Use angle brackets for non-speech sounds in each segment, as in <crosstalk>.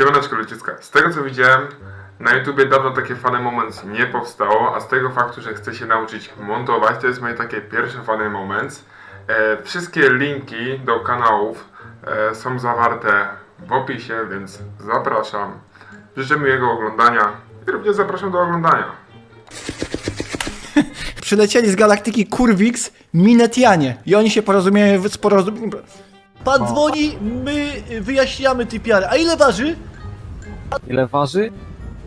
Siemaneczko ludziska. Z tego co widziałem, na YouTubie dawno takie funny moments nie powstało, a z tego faktu, że chcę się nauczyć montować, to jest moje takie pierwsze funny moments. E, wszystkie linki do kanałów e, są zawarte w opisie, więc zapraszam. Życzę miłego oglądania i również zapraszam do oglądania. <laughs> Przylecieli z galaktyki Kurwix Minetianie i oni się porozumieją z porozum... Pan dzwoni, my wyjaśniamy typiarę. A ile waży? Ile waży?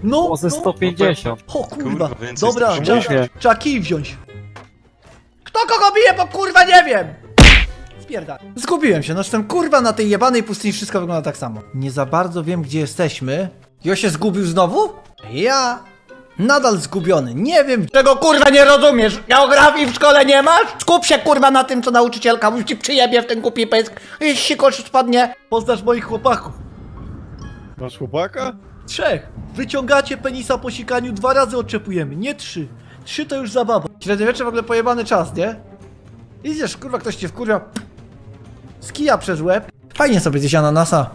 No, O, ze no. 150. O kurwa, Kurwa, więcej dobra, trzeba, 80. trzeba kij wziąć. Kto kogo bije, bo kurwa nie wiem! Spierdal. Zgubiłem się, no jestem kurwa na tej jebanej pustyni, wszystko wygląda tak samo. Nie za bardzo wiem, gdzie jesteśmy. Jo się zgubił znowu? Ja nadal zgubiony. Nie wiem, czego kurwa nie rozumiesz. Geografii w szkole nie masz? Skup się kurwa na tym, co nauczycielka mówi ci przyjebie w ten głupi pysk i sikosz spadnie. Poznasz moich chłopaków. Masz chłopaka? Trzech. Wyciągacie penisa po sikaniu, dwa razy odczepujemy, nie trzy. Trzy to już zabawa. Średniowiecze w ogóle pojebany czas, nie? Idziesz, kurwa, ktoś cię wkurwia. Z kija przez łeb. Fajnie sobie zjeść ananasa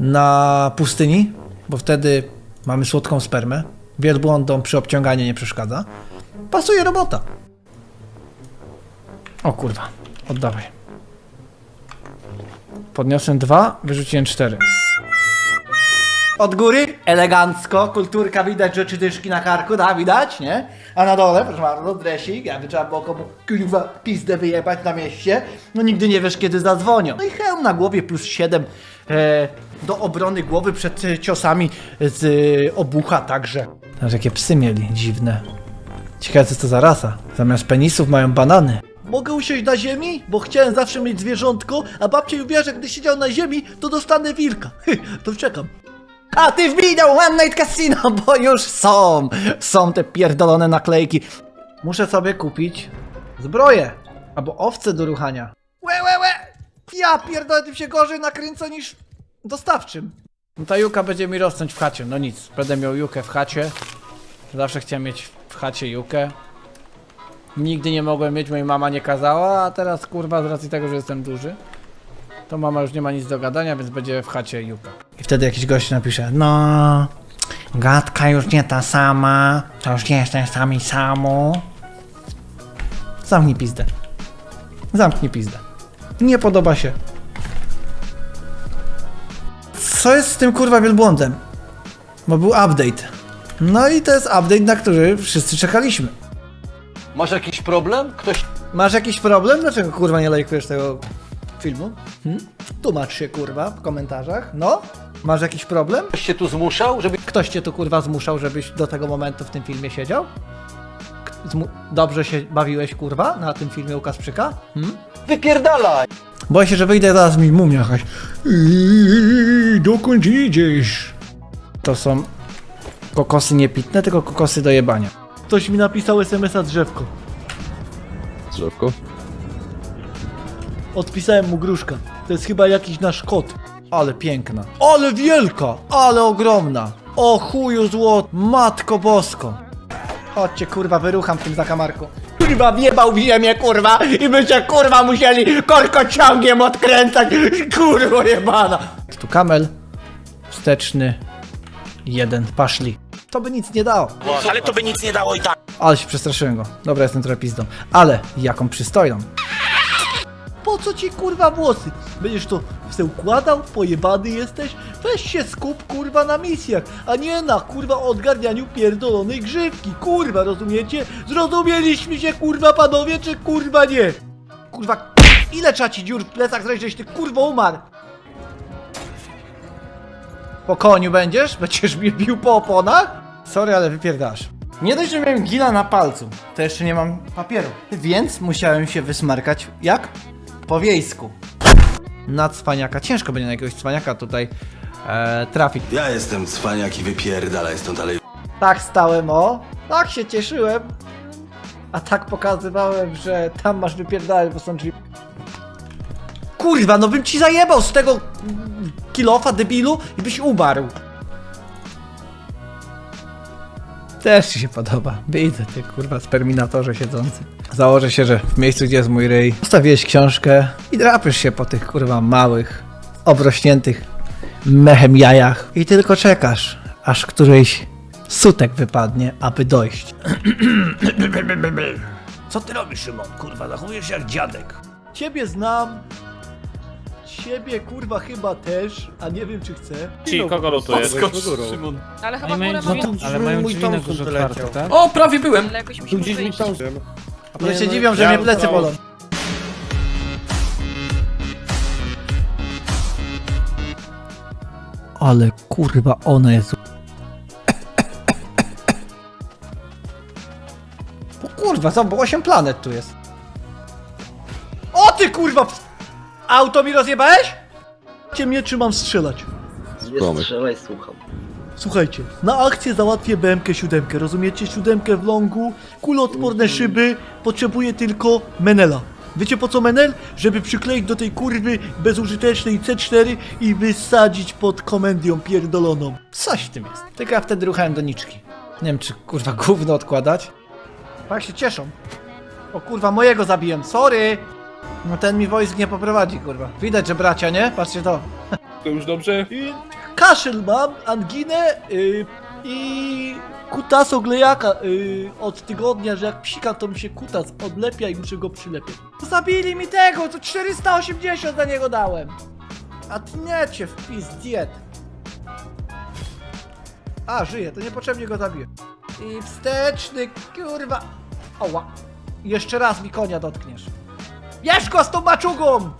na pustyni, bo wtedy mamy słodką spermę. Wielbłądom przy obciąganiu nie przeszkadza. Pasuje robota. O kurwa, oddawaj. Podniosłem dwa, wyrzuciłem cztery. Od góry, elegancko, kulturka, widać rzeczy dyszki na karku, da, widać, nie? A na dole, proszę bardzo, dresik, jakby trzeba było komu, kurwa, pizdę wyjebać na mieście, no nigdy nie wiesz, kiedy zadzwonią. No i hełm na głowie plus 7 e, do obrony głowy przed e, ciosami z e, obucha także. Aż jakie psy mieli, dziwne. Ciekawe, co to za rasa. Zamiast penisów mają banany. Mogę usiąść na ziemi? Bo chciałem zawsze mieć zwierzątko, a babcia mówiła, że gdy siedział na ziemi, to dostanę wilka. to czekam. A ty wbij do One Night Casino, <laughs> bo już są. Są te pierdolone naklejki. Muszę sobie kupić zbroję. Albo owce do ruchania. Łe, łe, łe. Ja pierdolę, tym się gorzej nakręca niż dostawczym. No ta juka będzie mi rosnąć w chacie. No nic, będę miał jukę w chacie. Zawsze chciałem mieć w chacie jukę. Nigdy nie mogłem mieć, moja mama nie kazała, a teraz kurwa z racji tego, że jestem duży to mama już nie ma nic do gadania, więc będzie w chacie Juka. I wtedy jakiś gość napisze, no, gadka już nie ta sama, to już nie jestem sami samu. Zamknij pizdę. Zamknij pizdę. Nie podoba się. Co jest z tym kurwa wielbłądem? Bo był update. No i to jest update, na który wszyscy czekaliśmy. Masz jakiś problem? Ktoś Masz jakiś problem? Dlaczego kurwa nie lajkujesz tego filmu? Hmm? Tłumacz się kurwa w komentarzach. No? Masz jakiś problem? cię tu zmuszał, żeby Ktoś cię tu kurwa zmuszał, żebyś do tego momentu w tym filmie siedział? Zmu- Dobrze się bawiłeś kurwa na tym filmie u Kasprzyka? Hmm? wypierdalaj! Boję się, że wyjdę zaraz mi mumia jakaś. Iii, Dokąd idziesz? To są kokosy niepitne, tylko kokosy do jebania. Ktoś mi napisał SMS-a drzewko. Drzewko? Odpisałem mu gruszka. To jest chyba jakiś nasz kot. Ale piękna. Ale wielka! Ale ogromna! O chuju złot! Matko bosko! Chodźcie kurwa, wyrucham w tym zakamarku. Kurwa, wjebał w ziemię, kurwa! I byście kurwa musieli korkociągiem odkręcać! Kurwa jebana! Tu kamel. Wsteczny. Jeden. Paszli. To by nic nie dało. Ale to by nic nie dało i tak. Ale się przestraszyłem go. Dobra, jestem trochę pizdą. Ale jaką przystojną. Po co ci kurwa włosy? Będziesz to se układał? Pojebany jesteś? Weź się skup kurwa na misjach, a nie na kurwa odgarnianiu pierdolonej grzywki. Kurwa, rozumiecie? Zrozumieliśmy się kurwa panowie, czy kurwa nie? Kurwa, ile trzeba ci dziur w plecach zrobić, żeś ty kurwa umarł? Po koniu będziesz? Będziesz mnie bił po oponach? Sorry, ale wypierdasz. Nie dość, że miałem gila na palcu, to jeszcze nie mam papieru. Więc musiałem się wysmarkać, jak? Po wiejsku. Na cwaniaka. Ciężko będzie na jakiegoś cwaniaka tutaj e, trafić. Ja jestem cwaniak i wypierdalaj stąd dalej. Tak stałem, o. Tak się cieszyłem. A tak pokazywałem, że tam masz wypierdalać, bo są drzwi. Kurwa, no bym ci zajebał z tego kilofa, debilu, i byś umarł. Też ci się podoba. Widzę ty, kurwa, sperminatorze siedzący. Założę się, że w miejscu, gdzie jest mój ryj, zostawiłeś książkę i drapiesz się po tych, kurwa, małych, obrośniętych mechem jajach i tylko czekasz, aż któryś sutek wypadnie, aby dojść. Co ty robisz, Szymon? Kurwa, zachowujesz się jak dziadek. Ciebie znam. Ciebie kurwa chyba też, a nie wiem czy chcę. Ci, kogo lutujesz? Ale chyba Ale góra mają, mi... ale mają drzwi na górze otwarte, tak? O, prawie byłem. Ale jakoś musimy wyjść. Ale się dziwią, że mnie plecy bolą. Ale kurwa ona jest. O kurwa, co, bo 8 planet tu jest. O ty kurwa! ps- Auto mi rozjebałeś? Cię mnie czy mam strzelać? Mamy. Słuchajcie, na akcję załatwię BMK 7, rozumiecie? Siódemkę w longu, kuloodporne szyby, potrzebuję tylko Menela. Wiecie po co Menel? Żeby przykleić do tej kurwy bezużytecznej C4 i wysadzić pod komendią pierdoloną. Coś w tym jest. Tylko ja wtedy ruchałem doniczki. Nie wiem, czy kurwa gówno odkładać. Tak się cieszą. O kurwa, mojego zabiłem, sorry! No ten mi wojsk nie poprowadzi, kurwa. Widać, że bracia, nie? Patrzcie to. To już dobrze? Y, kaszel mam, anginę y, i kutas oglejaka y, od tygodnia, że jak psika to mi się kutas odlepia i muszę go przylepiać. Zabili mi tego, to 480 za niego dałem. A ty nie cię wpis diet. A, żyje, to niepotrzebnie go zabiłem. I wsteczny, kurwa. Oła. Jeszcze raz mi konia dotkniesz. Bierz go z tą maczugą!